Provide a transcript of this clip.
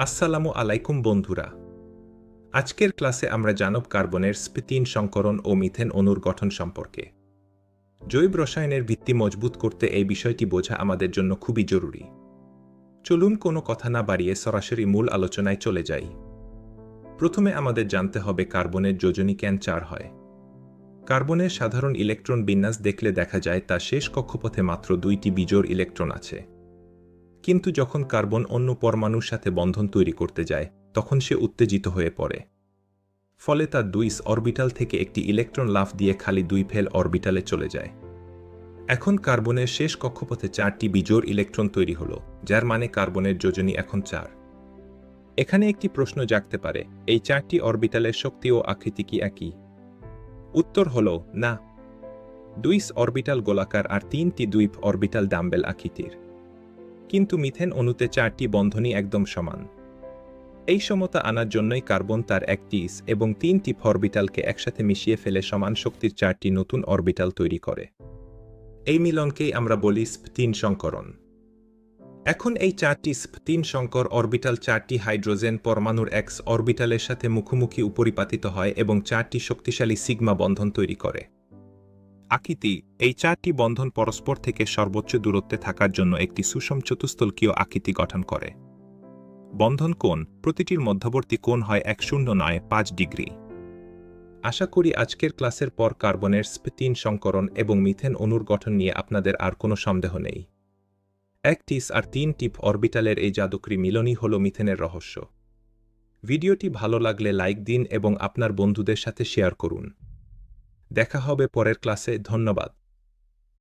আসসালামু আলাইকুম বন্ধুরা। আজকের ক্লাসে আমরা জানব কার্বনের স্পিতিন সংকরণ ও মিথেন অণুর গঠন সম্পর্কে। জৈব রসায়নের ভিত্তি মজবুত করতে এই বিষয়টি বোঝা আমাদের জন্য খুবই জরুরি। চলুন কোনো কথা না বাড়িয়ে সরাসরি মূল আলোচনায় চলে যাই। প্রথমে আমাদের জানতে হবে কার্বনের যোজনী কেন চার হয়। কার্বনের সাধারণ ইলেকট্রন বিন্যাস দেখলে দেখা যায় তা শেষ কক্ষপথে মাত্র দুইটি বিজোড় ইলেকট্রন আছে। কিন্তু যখন কার্বন অন্য পরমাণুর সাথে বন্ধন তৈরি করতে যায়, তখন সে উত্তেজিত হয়ে পড়ে। ফলে তার দুইস অরবিটাল থেকে একটি ইলেকট্রন লাফ দিয়ে খালি দুই ফেল অরবিটালে চলে যায়। এখন কার্বনের শেষ কক্ষপথে চারটি বিজোড় ইলেকট্রন তৈরি হলো, যার মানে কার্বনের যোজনী এখন চার। এখানে একটি প্রশ্ন জাগতে পারে, এই চারটি অরবিটালের শক্তি ও আকৃতি কি একই? উত্তর হল, না। দুইস অরবিটাল গোলাকার আর তিনটি দুইপ অরবিটাল ডাম্বেল আকৃতির। কিন্তু মিথেন অণুতে চারটি বন্ধনই একদম সমান। এই সমতা আনার জন্যই কার্বন তার একটিস এবং তিনটি অরবিটালকে একসাথে মিশিয়ে ফেলে সমান শক্তির চারটি নতুন অরবিটাল তৈরি করে। এই মিলনকেই আমরা বলি স্পতিন সংকরণ। এখন এই চারটি স্পতিন সংকর অরবিটাল চারটি হাইড্রোজেন পরমাণুর এক্স অরবিটালের সাথে মুখোমুখি উপরিপাতিত হয় এবং চারটি শক্তিশালী সিগমা বন্ধন তৈরি করে। আকৃতি এই চারটি বন্ধন পরস্পর থেকে সর্বোচ্চ দূরত্বে থাকার জন্য একটি সুষম চতুস্তলকীয় আকৃতি গঠন করে। বন্ধন কোণ, প্রতিটির মধ্যবর্তী কোণ হয় এক শূন্য নয় পাঁচ ডিগ্রি। আশা করি আজকের ক্লাসের পর কার্বনের স্পিতিন সংকরণ এবং মিথেন অণুর গঠন নিয়ে আপনাদের আর কোনো সন্দেহ নেই। এক টিস আর তিন টিপ অরবিটালের এই জাদুকরি মিলনই হল মিথেনের রহস্য। ভিডিওটি ভালো লাগলে লাইক দিন এবং আপনার বন্ধুদের সাথে শেয়ার করুন। দেখা হবে পরের ক্লাসে ধন্যবাদ।